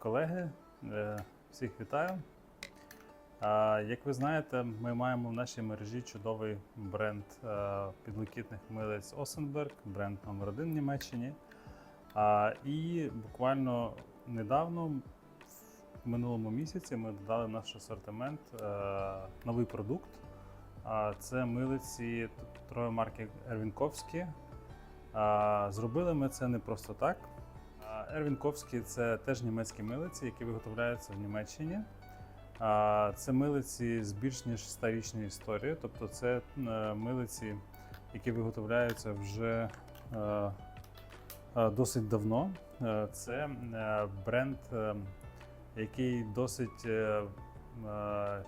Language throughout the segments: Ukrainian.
колеги, е, всіх вітаю. Як ви знаєте, ми маємо в нашій мережі чудовий бренд е, підлокітних милиць Осенберг, бренд номер один в Німеччині. І буквально недавно, в минулому місяці, ми додали в наш асортимент е, новий продукт. Це милиці торгової марки Ервінковські. Зробили ми це не просто так. Ервінковські це теж німецькі милиці, які виготовляються в Німеччині. Це милиці з більш ніж 100-річною історією, тобто це е, милиці, які виготовляються вже е, е, досить давно. Це бренд, який досить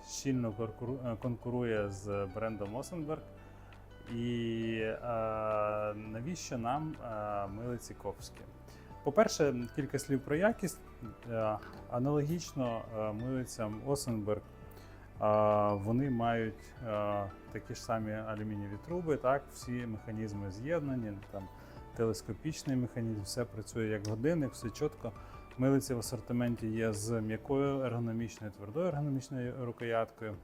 щільно конкурує з брендом Осенберг. І навіщо нам милиці ковські? По-перше, кілька слів про якість. Е, Аналогічно е, милицям Осенберг, е, вони мають такі ж самі алюмінієві труби, так, всі механізми з'єднані, там телескопічний механізм, все працює як годинник, все чітко. Милиці в асортименті є з м'якою ергономічною, твердою ергономічною рукояткою.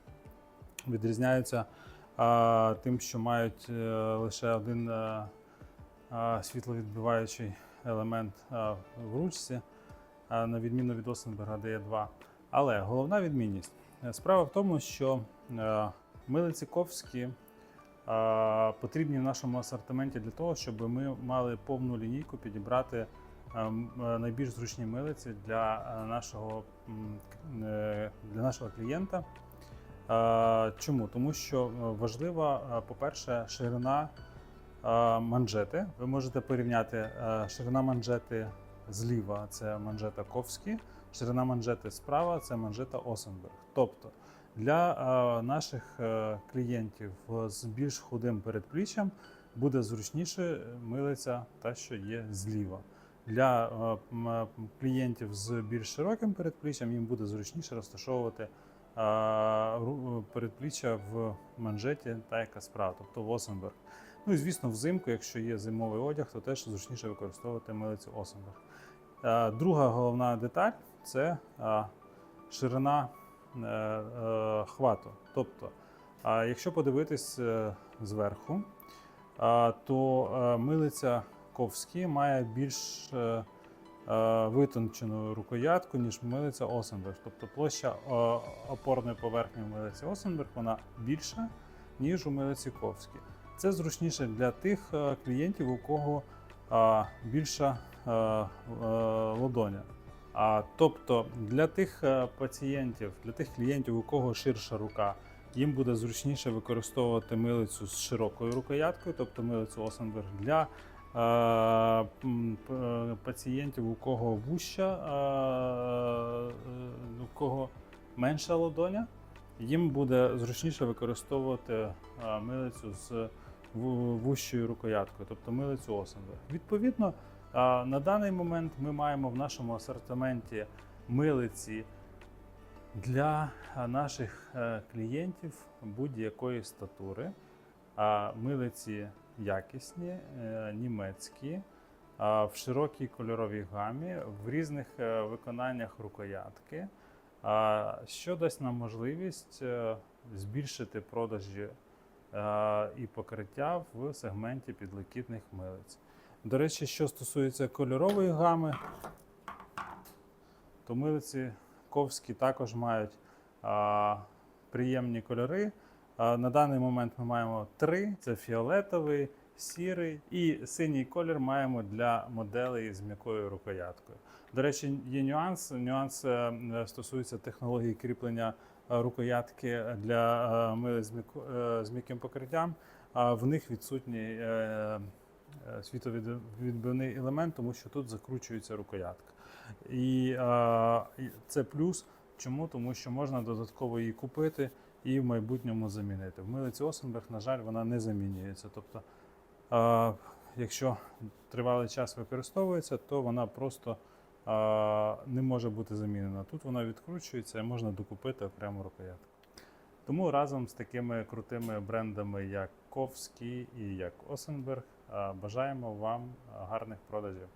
Відрізняються тим, що мають лише один світловідбиваючий елемент в ручці, на відміну від Осенберга, де є два. Але головна відмінність Е, справа в тому, що е, милиці ковські потрібні в нашому асортименті для того, щоб ми мали повну лінійку підібрати е, м, е, найбільш зручні милиці для нашого, для нашого клієнта. Чому? Тому що важлива, по-перше, ширина манжети. Ви можете порівняти е, ширина манжети зліва це манжета Ковські, ширина манжети справа це манжета Осенберг. Тобто для е, наших е, клієнтів з більш худим передпліччям буде зручніше милиця та, що є зліва. Для клієнтів з більш широким передпліччям їм буде зручніше розташовувати передпліччя в манжеті та яка справа, тобто в Осенберг. Ну і звісно, взимку, якщо є зимовий одяг, то теж зручніше використовувати милицю Осенберг. Друга головна деталь це ширина е, е, хвату. Тобто, якщо подивитись е, зверху, то е, милиця Ковські має більш е, е, витончену рукоятку, ніж милиця Осенберг. Тобто площа е, опорної поверхні в милиці Осенберг вона більша, ніж у милиці Ковській. Це зручніше для тих е, клієнтів, у кого більша е, е, ладоня. А тобто для тих пацієнтів, для тих клієнтів, у кого ширша рука, їм буде зручніше використовувати милицю з широкою рукояткою, тобто милицю Осенберг для пацієнтів, у кого вуща, у кого менша ладоня, їм буде зручніше використовувати милицю з вущою рукояткою, тобто милицю Осенберг. Відповідно, на даний момент ми маємо в нашому асортименті милиці для наших е, клієнтів будь-якої статури. Милиці якісні, е, німецькі, в широкій кольоровій гамі, в різних е, виконаннях рукоятки, що дасть нам можливість збільшити продажі і покриття в сегменті підлокітних милиць. До речі, що стосується кольорової гами, то милиці ковські також мають а, приємні кольори. А, на даний момент ми маємо три: це фіолетовий, сірий і синій колір маємо для моделей з м'якою рукояткою. До речі, є нюанс. Нюанс е, стосується технології кріплення е, рукоятки для е, м'яко- е, з м'яким покриттям. А в них відсутній е, е, світовідбивний елемент, тому що тут закручується рукоятка. І е, це плюс. Чому? Тому що можна додатково її купити і в майбутньому замінити. В милиці Осенберг, на жаль, вона не замінюється. Тобто, е, якщо тривалий час використовується, то вона просто е, не може бути замінена. Тут вона відкручується і можна докупити окрему рукоятку. Тому разом з такими крутими брендами, як Ковський і як Осенберг, бажаємо вам гарних продажів.